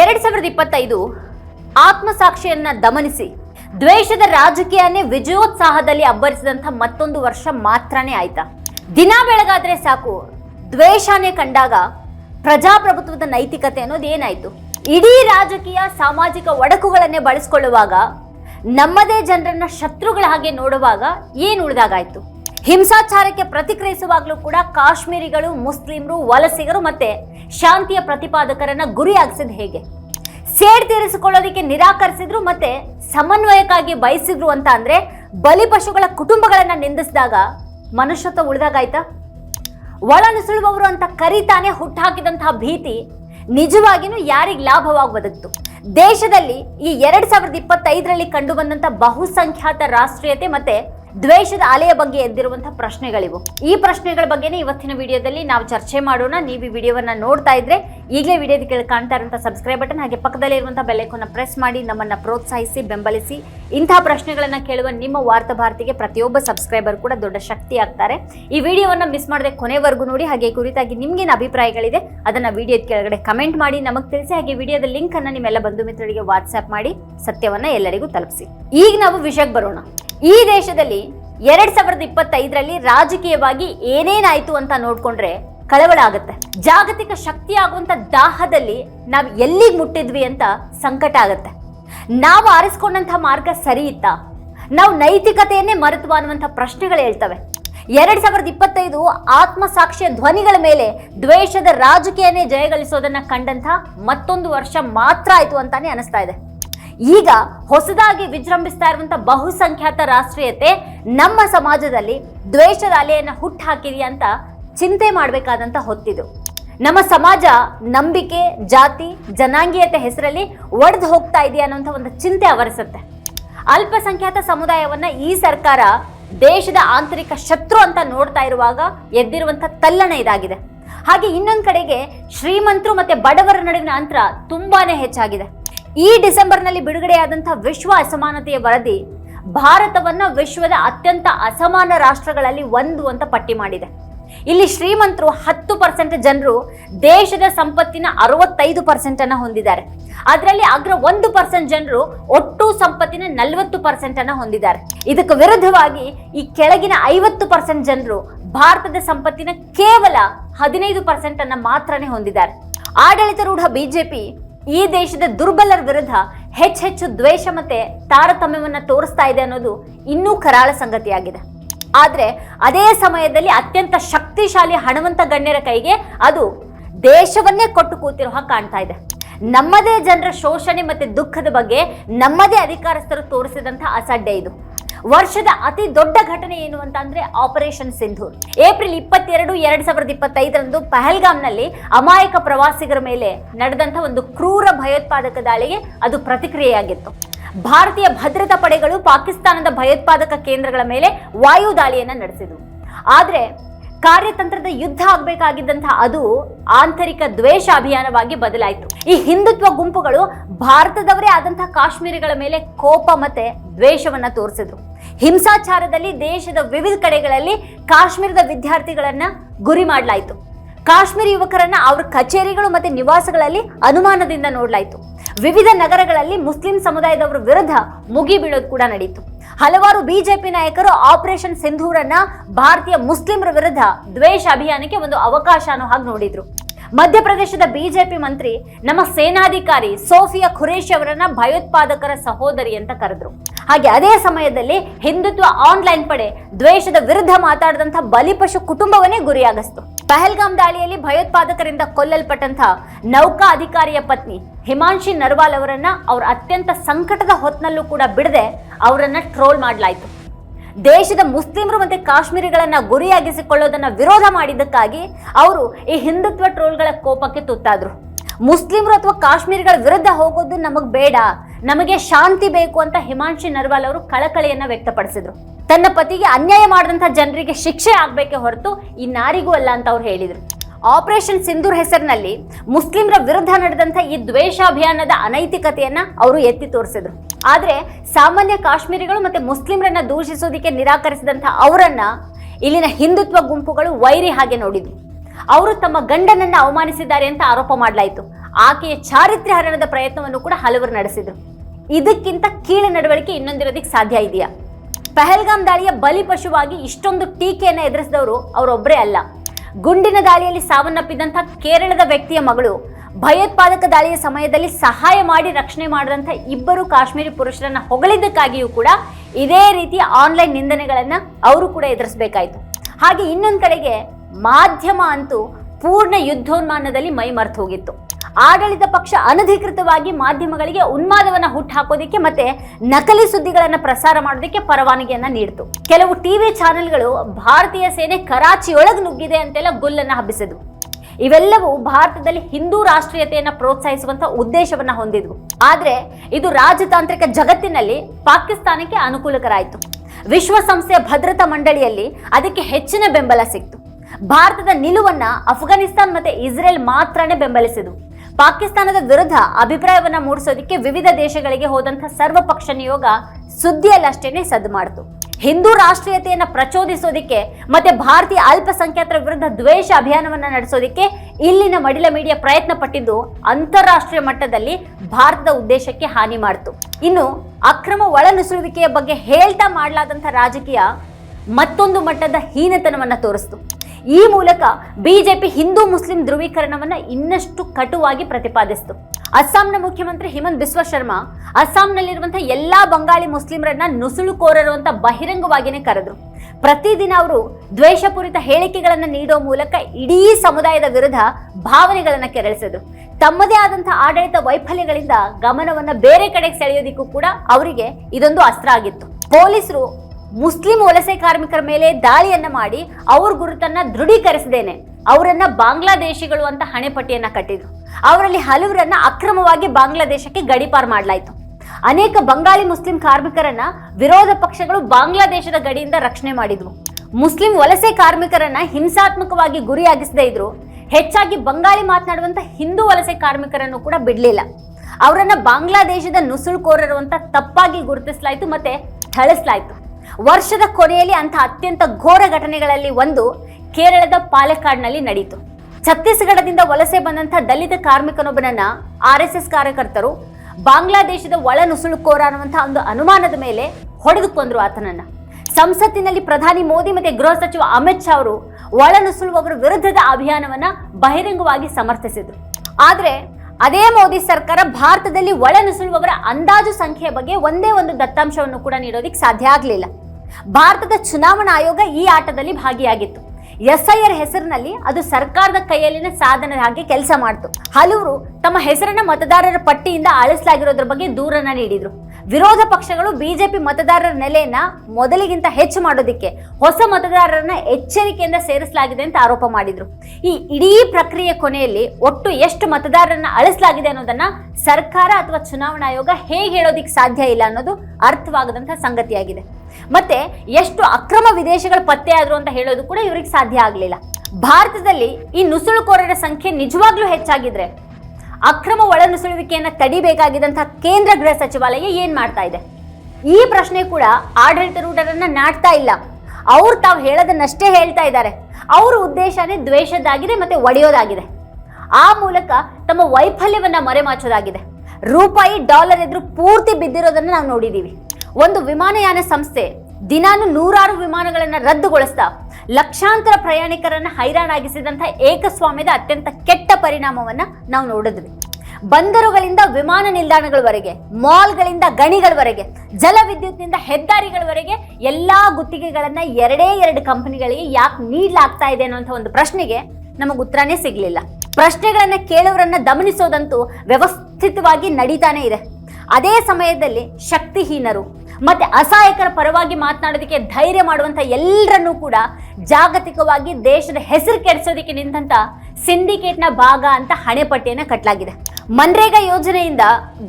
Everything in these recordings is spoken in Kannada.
ಎರಡ್ ಸಾವಿರದ ಇಪ್ಪತ್ತೈದು ಆತ್ಮಸಾಕ್ಷಿಯನ್ನ ದಮನಿಸಿ ದ್ವೇಷದ ರಾಜಕೀಯನೇ ವಿಜಯೋತ್ಸಾಹದಲ್ಲಿ ಅಬ್ಬರಿಸಿದಂಥ ಮತ್ತೊಂದು ವರ್ಷ ಮಾತ್ರನೇ ಆಯ್ತಾ? ದಿನ ಬೆಳಗಾದ್ರೆ ಸಾಕು, ದ್ವೇಷನೇ ಕಂಡಾಗ ಪ್ರಜಾಪ್ರಭುತ್ವದ ನೈತಿಕತೆ ಅನ್ನೋದು ಏನಾಯ್ತು? ಇಡೀ ರಾಜಕೀಯ ಸಾಮಾಜಿಕ ಒಡಕುಗಳನ್ನೇ ಬಳಸ್ಕೊಳ್ಳುವಾಗ, ನಮ್ಮದೇ ಜನರನ್ನ ಶತ್ರುಗಳ ಹಾಗೆ ನೋಡುವಾಗ ಏನು ಉಳಿದಾಗಾಯ್ತು? ಹಿಂಸಾಚಾರಕ್ಕೆ ಪ್ರತಿಕ್ರಿಯಿಸುವಾಗಲೂ ಕೂಡ ಕಾಶ್ಮೀರಿಗಳು, ಮುಸ್ಲಿಮರು, ವಲಸಿಗರು ಮತ್ತೆ ಶಾಂತಿಯ ಪ್ರತಿಪಾದಕರನ್ನ ಗುರಿಯಾಗಿಸಿದ ಹೇಗೆ? ಸೇಡ್ ತೀರಿಸಿಕೊಳ್ಳೋದಕ್ಕೆ ನಿರಾಕರಿಸಿದ್ರು ಮತ್ತೆ ಸಮನ್ವಯಕ್ಕಾಗಿ ಬಯಸಿದ್ರು ಅಂತ ಅಂದ್ರೆ ಬಲಿಪಶುಗಳ ಕುಟುಂಬಗಳನ್ನ ನಿಂದಿಸಿದಾಗ ಮನುಷ್ಯತ್ವ ಉಳಿದಾಗಾಯ್ತಾ ಒಳನುಸುಳುವವರು ಅಂತ ಕರಿತಾನೆ ಹುಟ್ಟಾಕಿದಂತಹ ಭೀತಿ ನಿಜವಾಗಿನೂ ಯಾರಿಗೆ ಲಾಭವಾಗಿ ದೇಶದಲ್ಲಿ ಈ ಎರಡ್ ಸಾವಿರದ ಇಪ್ಪತ್ತೈದರಲ್ಲಿ ಕಂಡು ಬಂದಂತ ಬಹುಸಂಖ್ಯಾತ ರಾಷ್ಟ್ರೀಯತೆ ಮತ್ತೆ ದ್ವೇಷದ ಅಲೆಯ ಬಗ್ಗೆ ಎದ್ದಿರುವಂತಹ ಪ್ರಶ್ನೆಗಳಿವು. ಈ ಪ್ರಶ್ನೆಗಳ ಬಗ್ಗೆನೇ ಇವತ್ತಿನ ವಿಡಿಯೋದಲ್ಲಿ ನಾವು ಚರ್ಚೆ ಮಾಡೋಣ. ನೀವು ಈ ವಿಡಿಯೋವನ್ನ ನೋಡ್ತಾ ಇದ್ರೆ ಈಗಲೇ ವಿಡಿಯೋದ ಕೆಳಗೆ ಕಾಣ್ತಾ ಇರುವಂಥ ಸಬ್ಸ್ಕ್ರೈಬ್ ಬಟನ್ ಹಾಗೆ ಪಕ್ಕದಲ್ಲೇ ಇರುವಂಥ ಬೆಲ್ಲೈಕನ್ನ ಪ್ರೆಸ್ ಮಾಡಿ ನಮ್ಮನ್ನು ಪ್ರೋತ್ಸಾಹಿಸಿ, ಬೆಂಬಲಿಸಿ. ಇಂತಹ ಪ್ರಶ್ನೆಗಳನ್ನು ಕೇಳುವ ನಿಮ್ಮ ವಾರ್ತಾ ಭಾರತಿಗೆ ಪ್ರತಿಯೊಬ್ಬ ಸಬ್ಸ್ಕ್ರೈಬರ್ ಕೂಡ ದೊಡ್ಡ ಶಕ್ತಿ ಆಗ್ತಾರೆ. ಈ ವಿಡಿಯೋವನ್ನು ಮಿಸ್ ಮಾಡದೆ ಕೊನೆವರೆಗೂ ನೋಡಿ, ಹಾಗೆ ಕುರಿತಾಗಿ ನಿಮ್ಗೇನು ಅಭಿಪ್ರಾಯಗಳಿದೆ, ಅದನ್ನು ವಿಡಿಯೋದ ಕೆಳಗಡೆ ಕಮೆಂಟ್ ಮಾಡಿ, ನಮಗೆ ತಿಳಿಸಿ, ಹಾಗೆ ವಿಡಿಯೋದ ಲಿಂಕ್ ಅನ್ನು ನಿಮ್ಮೆಲ್ಲ ಬಂಧು ಮಿತ್ರರಿಗೆ ವಾಟ್ಸ್ಆ್ಯಪ್ ಮಾಡಿ, ಸತ್ಯವನ್ನ ಎಲ್ಲರಿಗೂ ತಲುಪಿಸಿ. ಈಗ ನಾವು ವಿಷಯಕ್ಕೆ ಬರೋಣ. ಈ ದೇಶದಲ್ಲಿ ಎರಡ್ ಸಾವಿರದ ಇಪ್ಪತ್ತೈದರಲ್ಲಿ ರಾಜಕೀಯವಾಗಿ ಏನೇನಾಯಿತು ಅಂತ ನೋಡ್ಕೊಂಡ್ರೆ ಕಳವಳ ಆಗುತ್ತೆ. ಜಾಗತಿಕ ಶಕ್ತಿ ಆಗುವಂತ ದಾಹದಲ್ಲಿ ನಾವು ಎಲ್ಲಿಗೆ ಮುಟ್ಟಿದ್ವಿ ಅಂತ ಸಂಕಟ ಆಗುತ್ತೆ. ನಾವು ಆರಿಸ್ಕೊಂಡಂತಹ ಮಾರ್ಗ ಸರಿ ಇತ್ತಾ? ನಾವು ನೈತಿಕತೆಯನ್ನೇ ಮರೆತು ಅನ್ನುವಂಥ ಪ್ರಶ್ನೆಗಳು ಹೇಳ್ತವೆ. ಎರಡ್ ಸಾವಿರದ ಇಪ್ಪತ್ತೈದು ಆತ್ಮಸಾಕ್ಷಿಯ ಧ್ವನಿಗಳ ಮೇಲೆ ದ್ವೇಷದ ರಾಜಕೀಯನೇ ಜಯಗಳಿಸೋದನ್ನ ಕಂಡಂತ ಮತ್ತೊಂದು ವರ್ಷ ಮಾತ್ರ ಆಯ್ತು ಅಂತಾನೆ ಅನಿಸ್ತಾ ಇದೆ. ಈಗ ಹೊಸದಾಗಿ ವಿಜೃಂಭಿಸ್ತಾ ಇರುವಂತ ಬಹುಸಂಖ್ಯಾತ ರಾಷ್ಟ್ರೀಯತೆ ನಮ್ಮ ಸಮಾಜದಲ್ಲಿ ದ್ವೇಷದ ಅಲೆಯನ್ನ ಹುಟ್ಟುಹಾಕಿದೆಯಾ ಅಂತ ಚಿಂತೆ ಮಾಡಬೇಕಾದಂಥ ಹೊತ್ತಿದು. ನಮ್ಮ ಸಮಾಜ, ನಂಬಿಕೆ, ಜಾತಿ, ಜನಾಂಗೀಯತೆ ಹೆಸರಲ್ಲಿ ಒಡೆದು ಹೋಗ್ತಾ ಇದೆಯಾ ಅನ್ನೋಂಥ ಒಂದು ಚಿಂತೆ ಆವರಿಸುತ್ತೆ. ಅಲ್ಪಸಂಖ್ಯಾತ ಸಮುದಾಯವನ್ನ ಈ ಸರ್ಕಾರ ದೇಶದ ಆಂತರಿಕ ಶತ್ರು ಅಂತ ನೋಡ್ತಾ ಇರುವಾಗ ಎದ್ದಿರುವಂಥ ತಲ್ಲಣ ಇದಾಗಿದೆ. ಹಾಗೆ ಇನ್ನೊಂದು ಕಡೆಗೆ ಶ್ರೀಮಂತರು ಮತ್ತೆ ಬಡವರ ನಡುವಿನ ಅಂತರ ತುಂಬಾನೇ ಹೆಚ್ಚಾಗಿದೆ. ಈ ಡಿಸೆಂಬರ್ನಲ್ಲಿ ಬಿಡುಗಡೆಯಾದಂಥ ವಿಶ್ವ ಅಸಮಾನತೆಯ ವರದಿ ಭಾರತವನ್ನ ವಿಶ್ವದ ಅತ್ಯಂತ ಅಸಮಾನ ರಾಷ್ಟ್ರಗಳಲ್ಲಿ ಒಂದು ಅಂತ ಪಟ್ಟಿ ಮಾಡಿದೆ. ಇಲ್ಲಿ ಶ್ರೀಮಂತರು ಹತ್ತು ಪರ್ಸೆಂಟ್ ಜನರು ದೇಶದ ಸಂಪತ್ತಿನ ಅರವತ್ತೈದು ಪರ್ಸೆಂಟ್ ಅನ್ನ ಹೊಂದಿದ್ದಾರೆ. ಅದರಲ್ಲಿ ಅಗ್ರ ಒಂದು ಪರ್ಸೆಂಟ್ ಜನರು ಒಟ್ಟು ಸಂಪತ್ತಿನ ನಲವತ್ತು ಪರ್ಸೆಂಟ್ ಅನ್ನ ಹೊಂದಿದ್ದಾರೆ. ಇದಕ್ಕೆ ವಿರುದ್ಧವಾಗಿ ಈ ಕೆಳಗಿನ ಐವತ್ತು ಪರ್ಸೆಂಟ್ ಜನರು ಭಾರತದ ಸಂಪತ್ತಿನ ಕೇವಲ ಹದಿನೈದು ಪರ್ಸೆಂಟ್ ಅನ್ನ ಮಾತ್ರನೇ ಹೊಂದಿದ್ದಾರೆ. ಆಡಳಿತಾರೂಢ ಬಿಜೆಪಿ ಈ ದೇಶದ ದುರ್ಬಲರ ವಿರುದ್ಧ ಹೆಚ್ಚೆಚ್ಚು ದ್ವೇಷ ಮತ್ತೆ ತಾರತಮ್ಯವನ್ನ ತೋರಿಸ್ತಾ ಇದೆ ಅನ್ನೋದು ಇನ್ನೂ ಕರಾಳ ಸಂಗತಿಯಾಗಿದೆ. ಆದ್ರೆ ಅದೇ ಸಮಯದಲ್ಲಿ ಅತ್ಯಂತ ಶಕ್ತಿಶಾಲಿ ಹಣವಂತ ಗಣ್ಯರ ಕೈಗೆ ಅದು ದೇಶವನ್ನೇ ಕೊಟ್ಟು ಕೂತಿರೋ ಹಾಗೆ ಕಾಣ್ತಾ ಇದೆ. ನಮ್ಮದೇ ಜನರ ಶೋಷಣೆ ಮತ್ತು ದುಃಖದ ಬಗ್ಗೆ ನಮ್ಮದೇ ಅಧಿಕಾರಸ್ಥರು ತೋರಿಸಿದಂಥ ಅಸಡ್ಡೆ ಇದು. ವರ್ಷದ ಅತಿ ದೊಡ್ಡ ಘಟನೆ ಏನು ಅಂತ ಅಂದ್ರೆ ಆಪರೇಷನ್ ಸಿಂಧು ಏಪ್ರಿಲ್ ಇಪ್ಪತ್ತೆರಡು, ಎರಡ್ ಸಾವಿರದ ಇಪ್ಪತ್ತೈದರಂದು ಪಹಲ್ಗಾಮ್ನಲ್ಲಿ ಅಮಾಯಕ ಪ್ರವಾಸಿಗರ ಮೇಲೆ ನಡೆದಂತ ಒಂದು ಕ್ರೂರ ಭಯೋತ್ಪಾದಕ ದಾಳಿಗೆ ಅದು ಪ್ರತಿಕ್ರಿಯೆಯಾಗಿತ್ತು. ಭಾರತೀಯ ಭದ್ರತಾ ಪಡೆಗಳು ಪಾಕಿಸ್ತಾನದ ಭಯೋತ್ಪಾದಕ ಕೇಂದ್ರಗಳ ಮೇಲೆ ವಾಯು ದಾಳಿಯನ್ನ ನಡೆಸಿದವು. ಆದರೆ ಕಾರ್ಯತಂತ್ರದ ಯುದ್ಧ ಆಗಬೇಕಾಗಿದ್ದಂತಹ ಅದು ಆಂತರಿಕ ದ್ವೇಷ ಅಭಿಯಾನವಾಗಿ ಬದಲಾಯಿತು. ಈ ಹಿಂದುತ್ವ ಗುಂಪುಗಳು ಭಾರತದವರೇ ಆದಂತಹ ಕಾಶ್ಮೀರಿಗಳ ಮೇಲೆ ಕೋಪ ಮತ್ತೆ ದ್ವೇಷವನ್ನ ತೋರಿಸಿದ್ರು. ಹಿಂಸಾಚಾರದಲ್ಲಿ ದೇಶದ ವಿವಿಧ ಕಡೆಗಳಲ್ಲಿ ಕಾಶ್ಮೀರದ ವಿದ್ಯಾರ್ಥಿಗಳನ್ನ ಗುರಿ ಮಾಡಲಾಯಿತು. ಕಾಶ್ಮೀರಿ ಯುವಕರನ್ನ ಅವರ ಕಚೇರಿಗಳು ಮತ್ತೆ ನಿವಾಸಗಳಲ್ಲಿ ಅನುಮಾನದಿಂದ ನೋಡ್ಲಾಯ್ತು. ವಿವಿಧ ನಗರಗಳಲ್ಲಿ ಮುಸ್ಲಿಂ ಸಮುದಾಯದವರ ವಿರುದ್ಧ ಮುಗಿ ಬೀಳೋದು ಕೂಡ ನಡೀತು. ಹಲವಾರು ಬಿಜೆಪಿ ನಾಯಕರು ಆಪರೇಷನ್ ಸಿಂಧೂರನ್ನ ಭಾರತೀಯ ಮುಸ್ಲಿಮರ ವಿರುದ್ಧ ದ್ವೇಷ ಅಭಿಯಾನಕ್ಕೆ ಒಂದು ಅವಕಾಶ ಅನ್ನೋ ಹಾಗೆ ನೋಡಿದ್ರು. ಮಧ್ಯಪ್ರದೇಶದ ಬಿಜೆಪಿ ಮಂತ್ರಿ, ನಮ್ಮ ಸೇನಾಧಿಕಾರಿ ಸೋಫಿಯಾ ಖುರೇಶಿ ಅವರನ್ನ ಭಯೋತ್ಪಾದಕರ ಸಹೋದರಿ ಅಂತ ಕರೆದ್ರು. ಹಾಗೆ ಅದೇ ಸಮಯದಲ್ಲಿ ಹಿಂದುತ್ವ ಆನ್ಲೈನ್ ಪಡೆ ದ್ವೇಷದ ವಿರುದ್ಧ ಮಾತಾಡಿದಂಥ ಬಲಿಪಶು ಕುಟುಂಬವನ್ನೇ ಗುರಿಯಾಗಿಸ್ತು. ಪಹಲ್ಗಾಮ್ ದಾಳಿಯಲ್ಲಿ ಭಯೋತ್ಪಾದಕರಿಂದ ಕೊಲ್ಲಲ್ಪಟ್ಟಂತಹ ನೌಕಾ ಅಧಿಕಾರಿಯ ಪತ್ನಿ ಹಿಮಾಂಶಿ ನರ್ವಾಲ್ ಅವರನ್ನ ಅವರ ಅತ್ಯಂತ ಸಂಕಟದ ಹೊತ್ತಿನಲ್ಲೂ ಕೂಡ ಬಿಡದೆ ಅವರನ್ನ ಟ್ರೋಲ್ ಮಾಡಲಾಯಿತು. ದೇಶದ ಮುಸ್ಲಿಮರು ಮತ್ತು ಕಾಶ್ಮೀರಿಗಳನ್ನು ಗುರಿಯಾಗಿಸಿಕೊಳ್ಳೋದನ್ನ ವಿರೋಧ ಮಾಡಿದ್ದಕ್ಕಾಗಿ ಅವರು ಈ ಹಿಂದುತ್ವ ಟ್ರೋಲ್ಗಳ ಕೋಪಕ್ಕೆ ತುತ್ತಾದರು. ಮುಸ್ಲಿಮರು ಅಥವಾ ಕಾಶ್ಮೀರಿಗಳ ವಿರುದ್ಧ ಹೋಗೋದು ನಮಗೆ ಬೇಡ. ನಮಗೆ ಶಾಂತಿ ಬೇಕು ಅಂತ ಹಿಮಾಂಶಿ ನರ್ವಾಲ್ ಅವರು ಕಳಕಳಿಯನ್ನ ವ್ಯಕ್ತಪಡಿಸಿದ್ರು. ತನ್ನ ಪತಿಗೆ ಅನ್ಯಾಯ ಮಾಡಿದಂಥ ಜನರಿಗೆ ಶಿಕ್ಷೆ ಆಗ್ಬೇಕೆ ಹೊರತು ಇನ್ನಾರಿಗೂ ಅಲ್ಲ ಅಂತ ಅವ್ರು ಹೇಳಿದರು. ಆಪರೇಷನ್ ಸಿಂಧೂರ್ ಹೆಸರಿನಲ್ಲಿ ಮುಸ್ಲಿಮರ ವಿರುದ್ಧ ನಡೆದಂಥ ಈ ದ್ವೇಷಾಭಿಯಾನದ ಅನೈತಿಕತೆಯನ್ನ ಅವರು ಎತ್ತಿ ತೋರಿಸಿದ್ರು. ಆದರೆ ಸಾಮಾನ್ಯ ಕಾಶ್ಮೀರಿಗಳು ಮತ್ತೆ ಮುಸ್ಲಿಮರನ್ನ ದೂಷಿಸೋದಕ್ಕೆ ನಿರಾಕರಿಸಿದಂಥ ಅವರನ್ನ ಇಲ್ಲಿನ ಹಿಂದುತ್ವ ಗುಂಪುಗಳು ವೈರಿ ಹಾಗೆ ನೋಡಿದ್ವು. ಅವರು ತಮ್ಮ ಗಂಡನನ್ನ ಅವಮಾನಿಸಿದ್ದಾರೆ ಅಂತ ಆರೋಪ ಮಾಡಲಾಯಿತು. ಆಕೆಯ ಚಾರಿತ್ರ್ಯ ಹರಣದ ಪ್ರಯತ್ನವನ್ನು ಕೂಡ ಹಲವರು ನಡೆಸಿದ್ರು. ಇದಕ್ಕಿಂತ ಕೀಳ ನಡವಳಿಕೆ ಇನ್ನೊಂದಿರೋದಕ್ಕೆ ಸಾಧ್ಯ ಇದೆಯಾ? ಪಹಲ್ಗಾಮ್ ದಾಳಿಯ ಬಲಿಪಶುವಾಗಿ ಇಷ್ಟೊಂದು ಟೀಕೆಯನ್ನು ಎದುರಿಸಿದವರು ಅವರೊಬ್ಬರೇ ಅಲ್ಲ. ಗುಂಡಿನ ದಾಳಿಯಲ್ಲಿ ಸಾವನ್ನಪ್ಪಿದಂಥ ಕೇರಳದ ವ್ಯಕ್ತಿಯ ಮಗಳು ಭಯೋತ್ಪಾದಕ ದಾಳಿಯ ಸಮಯದಲ್ಲಿ ಸಹಾಯ ಮಾಡಿ ರಕ್ಷಣೆ ಮಾಡಿದಂಥ ಇಬ್ಬರು ಕಾಶ್ಮೀರಿ ಪುರುಷರನ್ನ ಹೊಗಳಿದ್ದಕ್ಕಾಗಿಯೂ ಕೂಡ ಇದೇ ರೀತಿಯ ಆನ್ಲೈನ್ ನಿಂದನೆಗಳನ್ನ ಅವರು ಕೂಡ ಎದುರಿಸಬೇಕಾಯಿತು. ಹಾಗೆ ಇನ್ನೊಂದು ಕಡೆಗೆ ಮಾಧ್ಯಮ ಅಂತೂ ಪೂರ್ಣ ಯುದ್ಧೋನ್ಮಾನದಲ್ಲಿ ಮೈ ಮರೆತು ಹೋಗಿತ್ತು. ಆಡಳಿತ ಪಕ್ಷ ಅನಧಿಕೃತವಾಗಿ ಮಾಧ್ಯಮಗಳಿಗೆ ಉನ್ಮಾದವನ್ನ ಹುಟ್ಟುಹಾಕೋದಕ್ಕೆ ಮತ್ತೆ ನಕಲಿ ಸುದ್ದಿಗಳನ್ನ ಪ್ರಸಾರ ಮಾಡೋದಕ್ಕೆ ಪರವಾನಗಿಯನ್ನ ನೀಡಿತು. ಕೆಲವು ಟಿವಿ ಚಾನೆಲ್ಗಳು ಭಾರತೀಯ ಸೇನೆ ಕರಾಚಿಯೊಳಗೆ ನುಗ್ಗಿದೆ ಅಂತೆಲ್ಲ ಗುಲ್ಲನ್ನ ಹಬ್ಬಿಸಿದ್ವು. ಇವೆಲ್ಲವೂ ಭಾರತದಲ್ಲಿ ಹಿಂದೂ ರಾಷ್ಟ್ರೀಯತೆಯನ್ನು ಪ್ರೋತ್ಸಾಹಿಸುವಂತ ಉದ್ದೇಶವನ್ನ ಹೊಂದಿದ್ವು. ಆದರೆ ಇದು ರಾಜತಾಂತ್ರಿಕ ಜಗತ್ತಿನಲ್ಲಿ ಪಾಕಿಸ್ತಾನಕ್ಕೆ ಅನುಕೂಲಕರಾಯಿತು. ವಿಶ್ವಸಂಸ್ಥೆಯ ಭದ್ರತಾ ಮಂಡಳಿಯಲ್ಲಿ ಅದಕ್ಕೆ ಹೆಚ್ಚಿನ ಬೆಂಬಲ ಸಿಕ್ತು. ಭಾರತದ ನಿಲುವನ್ನ ಅಫ್ಘಾನಿಸ್ತಾನ್ ಮತ್ತೆ ಇಸ್ರೇಲ್ ಮಾತ್ರನೇ ಬೆಂಬಲಿಸಿದ್ವು ಪಾಕಿಸ್ತಾನದ ವಿರುದ್ಧ ಅಭಿಪ್ರಾಯವನ್ನ ಮೂಡಿಸೋದಿಕ್ಕೆ ವಿವಿಧ ದೇಶಗಳಿಗೆ ಹೋದಂಥ ಸರ್ವಪಕ್ಷ ನಿಯೋಗ ಸುದ್ದಿಯಲ್ಲಷ್ಟೇನೆ ಸದ್ದು ಮಾಡಿತು. ಹಿಂದೂ ರಾಷ್ಟ್ರೀಯತೆಯನ್ನ ಪ್ರಚೋದಿಸೋದಿಕ್ಕೆ ಮತ್ತೆ ಭಾರತೀಯ ಅಲ್ಪಸಂಖ್ಯಾತರ ವಿರುದ್ಧ ದ್ವೇಷ ಅಭಿಯಾನವನ್ನ ನಡೆಸೋದಿಕ್ಕೆ ಇಲ್ಲಿನ ಮಡಿಲ ಮೀಡಿಯಾ ಪ್ರಯತ್ನ ಪಟ್ಟಿದ್ದು ಅಂತಾರಾಷ್ಟ್ರೀಯ ಮಟ್ಟದಲ್ಲಿ ಭಾರತದ ಉದ್ದೇಶಕ್ಕೆ ಹಾನಿ ಮಾಡಿತು. ಇನ್ನು ಅಕ್ರಮ ಒಳನುಸುಳುವಿಕೆಯ ಬಗ್ಗೆ ಹೇಳ್ತಾ ಮಾಡಲಾದಂಥ ರಾಜಕೀಯ ಮತ್ತೊಂದು ಮಟ್ಟದ ಹೀನತನವನ್ನ ತೋರಿಸ್ತು. ಈ ಮೂಲಕ ಬಿಜೆಪಿ ಹಿಂದೂ ಮುಸ್ಲಿಂ ಧ್ರುವೀಕರಣವನ್ನ ಇನ್ನಷ್ಟು ಕಟುವಾಗಿ ಪ್ರತಿಪಾದಿಸಿತು. ಅಸ್ಸಾಂನ ಮುಖ್ಯಮಂತ್ರಿ ಹಿಮಂತ್ ಬಿಸ್ವ ಶರ್ಮಾ ಅಸ್ಸಾಂನಲ್ಲಿರುವಂತಹ ಎಲ್ಲಾ ಬಂಗಾಳಿ ಮುಸ್ಲಿಮರನ್ನ ನುಸುಳುಕೋರರು ಅಂತ ಬಹಿರಂಗವಾಗಿನೇ ಕರೆದ್ರು. ಪ್ರತಿದಿನ ಅವರು ದ್ವೇಷಪೂರಿತ ಹೇಳಿಕೆಗಳನ್ನು ನೀಡೋ ಮೂಲಕ ಇಡೀ ಸಮುದಾಯದ ವಿರುದ್ಧ ಭಾವನೆಗಳನ್ನ ಕೆರಳಿಸಿದ್ರು. ತಮ್ಮದೇ ಆದಂತಹ ಆಡಳಿತ ವೈಫಲ್ಯಗಳಿಂದ ಗಮನವನ್ನ ಬೇರೆ ಕಡೆಗೆ ಸೆಳೆಯೋದಿಕ್ಕೂ ಕೂಡ ಅವರಿಗೆ ಇದೊಂದು ಅಸ್ತ್ರ ಆಗಿತ್ತು. ಪೊಲೀಸರು ಮುಸ್ಲಿಂ ವಲಸೆ ಕಾರ್ಮಿಕರ ಮೇಲೆ ದಾಳಿಯನ್ನ ಮಾಡಿ ಅವ್ರ ಗುರುತನ್ನ ದೃಢೀಕರಿಸಿದ್ದೇನೆ. ಅವರನ್ನ ಬಾಂಗ್ಲಾದೇಶಿಗಳು ಅಂತ ಹಣೆಪಟ್ಟಿಯನ್ನ ಕಟ್ಟಿದ್ರು. ಅವರಲ್ಲಿ ಹಲವರನ್ನ ಅಕ್ರಮವಾಗಿ ಬಾಂಗ್ಲಾದೇಶಕ್ಕೆ ಗಡಿಪಾರು ಮಾಡಲಾಯಿತು. ಅನೇಕ ಬಂಗಾಳಿ ಮುಸ್ಲಿಂ ಕಾರ್ಮಿಕರನ್ನ ವಿರೋಧ ಪಕ್ಷಗಳು ಬಾಂಗ್ಲಾದೇಶದ ಗಡಿಯಿಂದ ರಕ್ಷಣೆ ಮಾಡಿದ್ವು. ಮುಸ್ಲಿಂ ವಲಸೆ ಕಾರ್ಮಿಕರನ್ನ ಹಿಂಸಾತ್ಮಕವಾಗಿ ಗುರಿಯಾಗಿಸದೇ ಇದ್ರು. ಹೆಚ್ಚಾಗಿ ಬಂಗಾಳಿ ಮಾತನಾಡುವಂತ ಹಿಂದೂ ವಲಸೆ ಕಾರ್ಮಿಕರನ್ನು ಕೂಡ ಬಿಡಲಿಲ್ಲ. ಅವರನ್ನ ಬಾಂಗ್ಲಾದೇಶದ ನುಸುಳುಕೋರರು ಅಂತ ತಪ್ಪಾಗಿ ಗುರುತಿಸಲಾಯಿತು ಮತ್ತೆ ಥಳಿಸಲಾಯಿತು. ವರ್ಷದ ಕೊನೆಯಲ್ಲಿ ಅಂಥ ಅತ್ಯಂತ ಘೋರ ಘಟನೆಗಳಲ್ಲಿ ಒಂದು ಕೇರಳದ ಪಾಲಕ್ಕಾಡ್ನಲ್ಲಿ ನಡೆಯಿತು ಛತ್ತೀಸ್ಗಢದಿಂದ ವಲಸೆ ಬಂದಂಥ ದಲಿತ ಕಾರ್ಮಿಕನೊಬ್ಬನನ್ನ ಆರ್ ಎಸ್ ಎಸ್ ಕಾರ್ಯಕರ್ತರು ಬಾಂಗ್ಲಾದೇಶದ ಒಳ ನುಸುಳುಕೋರ ಅನ್ನುವಂಥ ಒಂದು ಅನುಮಾನದ ಮೇಲೆ ಹೊಡೆದುಕೊಂಡ್ರು ಆತನನ್ನ. ಸಂಸತ್ತಿನಲ್ಲಿ ಪ್ರಧಾನಿ ಮೋದಿ ಮತ್ತೆ ಗೃಹ ಸಚಿವ ಅಮಿತ್ ಶಾ ಅವರು ಒಳ ವಿರುದ್ಧದ ಅಭಿಯಾನವನ್ನ ಬಹಿರಂಗವಾಗಿ ಸಮರ್ಥಿಸಿದ್ರು. ಆದರೆ ಅದೇ ಮೋದಿ ಸರ್ಕಾರ ಭಾರತದಲ್ಲಿ ಒಳ ನುಸುಳುವವರ ಅಂದಾಜು ಸಂಖ್ಯೆಯ ಬಗ್ಗೆ ಒಂದೇ ಒಂದು ದತ್ತಾಂಶವನ್ನು ಕೂಡ ನೀಡೋದಕ್ಕೆ ಸಾಧ್ಯ ಆಗಲಿಲ್ಲ. ಭಾರತದ ಚುನಾವಣಾ ಆಯೋಗ ಈ ಆಟದಲ್ಲಿ ಭಾಗಿಯಾಗಿತ್ತು. ಎಸ್ಐಆರ್ ಹೆಸರಿನಲ್ಲಿ ಅದು ಸರ್ಕಾರದ ಕೈಯಲ್ಲಿನ ಸಾಧನ ಹಾಗೆ ಕೆಲಸ ಮಾಡ್ತು. ಹಲವರು ತಮ್ಮ ಹೆಸರನ್ನ ಮತದಾರರ ಪಟ್ಟಿಯಿಂದ ಅಳಿಸಲಾಗಿರೋದ್ರ ಬಗ್ಗೆ ದೂರನ್ನ ನೀಡಿದ್ರು. ವಿರೋಧ ಪಕ್ಷಗಳು ಬಿಜೆಪಿ ಮತದಾರರ ನೆಲೆಯನ್ನ ಮೊದಲಿಗಿಂತ ಹೆಚ್ಚು ಮಾಡೋದಿಕ್ಕೆ ಹೊಸ ಮತದಾರರನ್ನ ಎಚ್ಚರಿಕೆಯಿಂದ ಸೇರಿಸಲಾಗಿದೆ ಅಂತ ಆರೋಪ ಮಾಡಿದ್ರು. ಈ ಇಡೀ ಪ್ರಕ್ರಿಯೆ ಕೊನೆಯಲ್ಲಿ ಒಟ್ಟು ಎಷ್ಟು ಮತದಾರರನ್ನ ಅಳಿಸಲಾಗಿದೆ ಅನ್ನೋದನ್ನ ಸರ್ಕಾರ ಅಥವಾ ಚುನಾವಣಾ ಆಯೋಗ ಹೇಗೆ ಹೇಳೋದಿಕ್ಕೆ ಸಾಧ್ಯ ಇಲ್ಲ ಅನ್ನೋದು ಅರ್ಥವಾಗದಂತ ಸಂಗತಿಯಾಗಿದೆ. ಮತ್ತೆ ಎಷ್ಟು ಅಕ್ರಮ ವಿದೇಶಗಳು ಪತ್ತೆ ಆದ್ರು ಅಂತ ಹೇಳೋದು ಕೂಡ ಇವ್ರಿಗೆ ಸಾಧ್ಯ ಆಗಲಿಲ್ಲ. ಭಾರತದಲ್ಲಿ ಈ ನುಸುಳುಕೋರರ ಸಂಖ್ಯೆ ನಿಜವಾಗ್ಲೂ ಹೆಚ್ಚಾಗಿದ್ರೆ ಅಕ್ರಮ ಒಳನುಸುಳುವಿಕೆಯನ್ನು ತಡಿಬೇಕಾಗಿದ್ದಂತಹ ಕೇಂದ್ರ ಗೃಹ ಸಚಿವಾಲಯ ಏನ್ ಮಾಡ್ತಾ ಇದೆ? ಈ ಪ್ರಶ್ನೆ ಕೂಡ ಆಡಳಿತಾರೂಢರನ್ನ ನಾಡ್ತಾ ಇಲ್ಲ. ಅವ್ರು ತಾವು ಹೇಳೋದನ್ನಷ್ಟೇ ಹೇಳ್ತಾ ಇದ್ದಾರೆ. ಅವ್ರ ಉದ್ದೇಶನೇ ದ್ವೇಷದ್ದಾಗಿದೆ ಮತ್ತೆ ಒಡೆಯೋದಾಗಿದೆ. ಆ ಮೂಲಕ ತಮ್ಮ ವೈಫಲ್ಯವನ್ನ ಮರೆಮಾಚೋದಾಗಿದೆ ರೂಪಾಯಿ ಡಾಲರ್ ಎದುರು ಪೂರ್ತಿ ಬಿದ್ದಿರೋದನ್ನ ನಾವು ನೋಡಿದೀವಿ. ಒಂದು ವಿಮಾನಯಾನ ಸಂಸ್ಥೆ ದಿನಾನು ನೂರಾರು ವಿಮಾನಗಳನ್ನ ರದ್ದುಗೊಳಿಸ್ತಾ ಲಕ್ಷಾಂತರ ಪ್ರಯಾಣಿಕರನ್ನ ಹೈರಾಣಾಗಿಸಿದಂಥ ಏಕಸ್ವಾಮ್ಯದ ಅತ್ಯಂತ ಕೆಟ್ಟ ಪರಿಣಾಮವನ್ನ ನಾವು ನೋಡಿದ್ವಿ. ಬಂದರುಗಳಿಂದ ವಿಮಾನ ನಿಲ್ದಾಣಗಳವರೆಗೆ, ಮಾಲ್ಗಳಿಂದ ಗಣಿಗಳವರೆಗೆ ಜಲವಿದ್ಯುತ್ನಿಂದ ಹೆದ್ದಾರಿಗಳವರೆಗೆ ಎಲ್ಲಾ ಗುತ್ತಿಗೆಗಳನ್ನ ಎರಡೇ ಎರಡು ಕಂಪನಿಗಳಿಗೆ ಯಾಕೆ ನೀಡಲಾಗ್ತಾ ಇದೆ ಅನ್ನುವಂಥ ಒಂದು ಪ್ರಶ್ನೆಗೆ ನಮಗೆ ಉತ್ತರನೇ ಸಿಗ್ಲಿಲ್ಲ. ಪ್ರಶ್ನೆಗಳನ್ನ ಕೇಳೋರನ್ನ ಗಮನಿಸೋದಂತೂ ವ್ಯವಸ್ಥಿತವಾಗಿ ನಡೀತಾನೆ ಇದೆ. ಅದೇ ಸಮಯದಲ್ಲಿ ಶಕ್ತಿಹೀನರು ಮತ್ತೆ ಅಸಹಾಯಕರ ಪರವಾಗಿ ಮಾತನಾಡೋದಕ್ಕೆ ಧೈರ್ಯ ಮಾಡುವಂತ ಎಲ್ಲರನ್ನೂ ಕೂಡ ಜಾಗತಿಕವಾಗಿ ದೇಶದ ಹೆಸರು ಕೆಡಿಸೋದಕ್ಕೆ ನಿಂತಂತ ಸಿಂಡಿಕೇಟ್ನ ಭಾಗ ಅಂತ ಹಣೆಪಟ್ಟಿಯನ್ನು ಕಟ್ಟಲಾಗಿದೆ ಮನ್ರೇಗಾ ಯೋಜನೆಯಿಂದ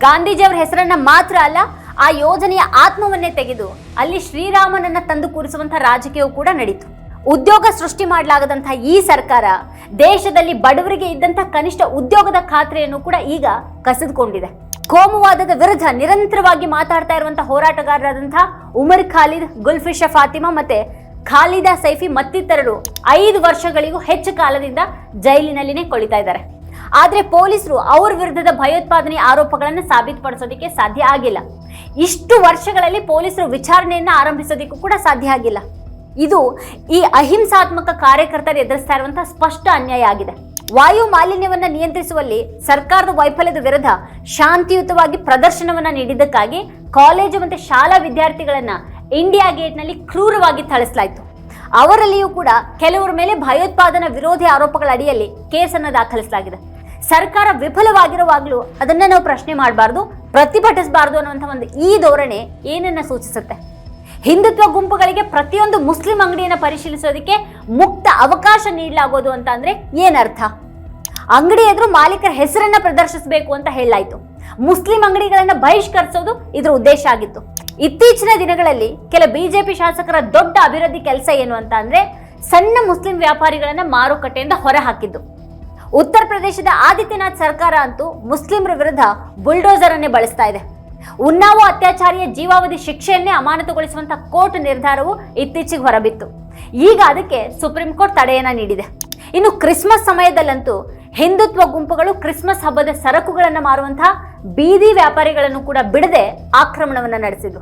ಗಾಂಧೀಜಿಯವರ ಹೆಸರನ್ನ ಮಾತ್ರ ಅಲ್ಲ, ಆ ಯೋಜನೆಯ ಆತ್ಮವನ್ನೇ ತೆಗೆದು ಅಲ್ಲಿ ಶ್ರೀರಾಮನನ್ನ ತಂದು ಕೂರಿಸುವಂತ ರಾಜಕೀಯವು ಕೂಡ ನಡೀತು. ಉದ್ಯೋಗ ಸೃಷ್ಟಿ ಮಾಡಲಾಗದಂತಹ ಈ ಸರ್ಕಾರ ದೇಶದಲ್ಲಿ ಬಡವರಿಗೆ ಇದ್ದಂಥ ಕನಿಷ್ಠ ಉದ್ಯೋಗದ ಖಾತ್ರಿಯನ್ನು ಕೂಡ ಈಗ ಕಸಿದುಕೊಂಡಿದೆ. ಕೋಮುವಾದದ ವಿರುದ್ಧ ನಿರಂತರವಾಗಿ ಮಾತಾಡ್ತಾ ಇರುವಂತಹ ಹೋರಾಟಗಾರರಾದಂತಹ ಉಮರ್ ಖಾಲಿದ್ ಗುಲ್ಫಿಶ ಫಾತಿಮಾ ಮತ್ತೆ ಖಾಲಿದಾ ಸೈಫಿ ಮತ್ತಿತರರು ಐದು ವರ್ಷಗಳಿಗೂ ಹೆಚ್ಚು ಕಾಲದಿಂದ ಜೈಲಿನಲ್ಲಿನೇ ಕೊಳಿತಾ ಇದ್ದಾರೆ. ಆದ್ರೆ ಪೊಲೀಸರು ಅವ್ರ ವಿರುದ್ಧದ ಭಯೋತ್ಪಾದನೆ ಆರೋಪಗಳನ್ನು ಸಾಬೀತುಪಡಿಸೋದಕ್ಕೆ ಸಾಧ್ಯ ಆಗಿಲ್ಲ. ಇಷ್ಟು ವರ್ಷಗಳಲ್ಲಿ ಪೊಲೀಸರು ವಿಚಾರಣೆಯನ್ನು ಆರಂಭಿಸೋದಕ್ಕೂ ಕೂಡ ಸಾಧ್ಯ ಆಗಿಲ್ಲ. ಇದು ಈ ಅಹಿಂಸಾತ್ಮಕ ಕಾರ್ಯಕರ್ತರು ಎದುರಿಸ್ತಾ ಇರುವಂತಹ ಸ್ಪಷ್ಟ ಅನ್ಯಾಯ ಆಗಿದೆ. ವಾಯು ಮಾಲಿನ್ಯವನ್ನು ನಿಯಂತ್ರಿಸುವಲ್ಲಿ ಸರ್ಕಾರದ ವೈಫಲ್ಯದ ವಿರುದ್ಧ ಶಾಂತಿಯುತವಾಗಿ ಪ್ರದರ್ಶನವನ್ನು ನೀಡಿದ್ದಕ್ಕಾಗಿ ಕಾಲೇಜು ಮತ್ತು ಶಾಲಾ ವಿದ್ಯಾರ್ಥಿಗಳನ್ನ ಇಂಡಿಯಾ ಗೇಟ್ನಲ್ಲಿ ಕ್ರೂರವಾಗಿ ಥಳಿಸಲಾಯಿತು. ಅವರಲ್ಲಿಯೂ ಕೂಡ ಕೆಲವರ ಮೇಲೆ ಭಯೋತ್ಪಾದನಾ ವಿರೋಧಿ ಆರೋಪಗಳ ಅಡಿಯಲ್ಲಿ ಕೇಸನ್ನು ದಾಖಲಿಸಲಾಗಿದೆ. ಸರ್ಕಾರ ವಿಫಲವಾಗಿರುವಾಗಲೂ ಅದನ್ನ ನಾವು ಪ್ರಶ್ನೆ ಮಾಡಬಾರ್ದು, ಪ್ರತಿಭಟಿಸಬಾರ್ದು ಅನ್ನುವಂಥ ಒಂದು ಈ ಧೋರಣೆ ಏನನ್ನ ಸೂಚಿಸುತ್ತೆ? ಹಿಂದುತ್ವ ಗುಂಪುಗಳಿಗೆ ಪ್ರತಿಯೊಂದು ಮುಸ್ಲಿಂ ಅಂಗಡಿಯನ್ನು ಪರಿಶೀಲಿಸೋದಕ್ಕೆ ಮುಕ್ತ ಅವಕಾಶ ನೀಡಲಾಗೋದು ಅಂತ ಅಂದ್ರೆ ಏನರ್ಥ? ಅಂಗಡಿ ಎದುರು ಮಾಲೀಕರ ಹೆಸರನ್ನ ಪ್ರದರ್ಶಿಸಬೇಕು ಅಂತ ಹೇಳಲಾಯಿತು. ಮುಸ್ಲಿಂ ಅಂಗಡಿಗಳನ್ನ ಬಹಿಷ್ಕರಿಸೋದು ಇದರ ಉದ್ದೇಶ ಆಗಿತ್ತು. ಇತ್ತೀಚಿನ ದಿನಗಳಲ್ಲಿ ಕೆಲ ಬಿಜೆಪಿ ಶಾಸಕರ ದೊಡ್ಡ ಅಭಿವೃದ್ಧಿ ಕೆಲಸ ಏನು ಅಂತ ಅಂದ್ರೆ ಸಣ್ಣ ಮುಸ್ಲಿಂ ವ್ಯಾಪಾರಿಗಳನ್ನ ಮಾರುಕಟ್ಟೆಯಿಂದ ಹೊರ ಹಾಕಿದ್ದು ಉತ್ತರ ಪ್ರದೇಶದ ಆದಿತ್ಯನಾಥ್ ಸರ್ಕಾರ ಅಂತೂ ಮುಸ್ಲಿಮರ ವಿರುದ್ಧ ಬುಲ್ಡೋಸರ್ ಅನ್ನೇ ಬಳಸ್ತಾ ಇದೆ. ಉನ್ನಾವೋ ಅತ್ಯಾಚಾರಿಯ ಜೀವಾವಧಿ ಶಿಕ್ಷೆಯನ್ನೇ ಅಮಾನತುಗೊಳಿಸುವಂತ ಕೋರ್ಟ್ ನಿರ್ಧಾರವು ಇತ್ತೀಚೆಗೆ ಹೊರಬಿತ್ತು. ಈಗ ಅದಕ್ಕೆ ಸುಪ್ರೀಂ ಕೋರ್ಟ್ ತಡೆಯನ್ನ ನೀಡಿದೆ. ಇನ್ನು ಕ್ರಿಸ್ಮಸ್ ಸಮಯದಲ್ಲಂತೂ ಹಿಂದುತ್ವ ಗುಂಪುಗಳು ಕ್ರಿಸ್ಮಸ್ ಹಬ್ಬದ ಸರಕುಗಳನ್ನು ಮಾರುವಂತಹ ಬೀದಿ ವ್ಯಾಪಾರಿಗಳನ್ನು ಕೂಡ ಬಿಡದೆ ಆಕ್ರಮಣವನ್ನ ನಡೆಸಿದ್ರು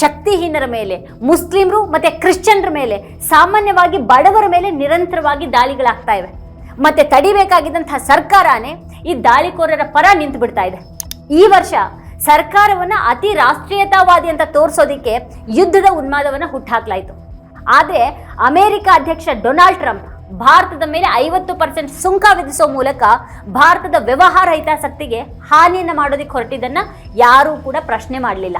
ಶಕ್ತಿಹೀನರ ಮೇಲೆ, ಮುಸ್ಲಿಮರು ಮತ್ತೆ ಕ್ರಿಶ್ಚಿಯನ್ರ ಮೇಲೆ ಸಾಮಾನ್ಯವಾಗಿ ಬಡವರ ಮೇಲೆ ನಿರಂತರವಾಗಿ ದಾಳಿಗಳಾಗ್ತಾ ಇವೆ. ಮತ್ತೆ ತಡಿಬೇಕಾಗಿದ್ದಂತಹ ಸರ್ಕಾರನೇ ಈ ದಾಳಿಕೋರರ ಪರ ನಿಂತು ಬಿಡ್ತಾ ಇದೆ. ಈ ವರ್ಷ ಸರ್ಕಾರವನ್ನ ಅತಿ ರಾಷ್ಟ್ರೀಯತಾವಾದಿ ಅಂತ ತೋರಿಸೋದಿಕ್ಕೆ ಯುದ್ಧದ ಉನ್ಮಾದವನ್ನ ಹುಟ್ಟಾಕ್ಲಾಯ್ತು ಆದ್ರೆ ಅಮೆರಿಕ ಅಧ್ಯಕ್ಷ ಡೊನಾಲ್ಡ್ ಟ್ರಂಪ್ ಭಾರತದ ಮೇಲೆ ಐವತ್ತು ಪರ್ಸೆಂಟ್ ಸುಂಕ ವಿಧಿಸೋ ಮೂಲಕ ಭಾರತದ ವ್ಯವಹಾರ ಹಿತಾಸಕ್ತಿಗೆ ಹಾನಿಯನ್ನು ಮಾಡೋದಕ್ಕೆ ಹೊರಟಿದ್ದನ್ನ ಯಾರೂ ಕೂಡ ಪ್ರಶ್ನೆ ಮಾಡಲಿಲ್ಲ.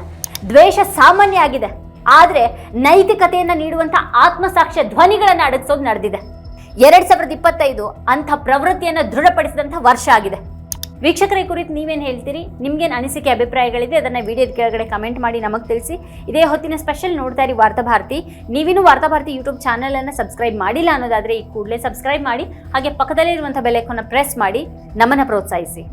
ದ್ವೇಷ ಸಾಮಾನ್ಯ ಆಗಿದೆ. ಆದ್ರೆ ನೈತಿಕತೆಯನ್ನು ನೀಡುವಂತ ಆತ್ಮಸಾಕ್ಷ್ಯ ಧ್ವನಿಗಳನ್ನ ಅಡಗಿಸೋದು ನಡೆದಿದೆ. ಎರಡ್ ಸಾವಿರದ ಇಪ್ಪತ್ತೈದು ಅಂಥ ಪ್ರವೃತ್ತಿಯನ್ನ ದೃಢಪಡಿಸಿದಂಥ ವರ್ಷ ಆಗಿದೆ. ವೀಕ್ಷಕರ ಈ ಕುರಿತು ನೀವೇನು ಹೇಳ್ತೀರಿ? ನಿಮ್ಗೇನು ಅನಿಸಿಕೆ, ಅಭಿಪ್ರಾಯಗಳಿದೆ? ಅದನ್ನ ವಿಡಿಯೋದ ಕೆಳಗಡೆ ಕಮೆಂಟ್ ಮಾಡಿ ನಮಗೆ ತಿಳಿಸಿ. ಇದೇ ಹೊತ್ತಿನ ಸ್ಪೆಷಲ್ ನೋಡ್ತಾ ಇರಿ ವಾರ್ತಾಭಾರತಿ ನೀವಿನ್ನೂ ವಾರ್ತಾಭಾರತಿ ಯೂಟ್ಯೂಬ್ ಚಾನಲನ್ನು ಸಬ್ಸ್ಕ್ರೈಬ್ ಮಾಡಿಲ್ಲ ಅನ್ನೋದಾದ್ರೆ ಈ ಕೂಡಲೇ ಸಬ್ಸ್ಕ್ರೈಬ್ ಮಾಡಿ, ಹಾಗೆ ಪಕ್ಕದಲ್ಲಿರುವಂಥ ಬೆಲೆಕನ್ನು ಪ್ರೆಸ್ ಮಾಡಿ, ನಮ್ಮನ್ನ ಪ್ರೋತ್ಸಾಹಿಸಿ.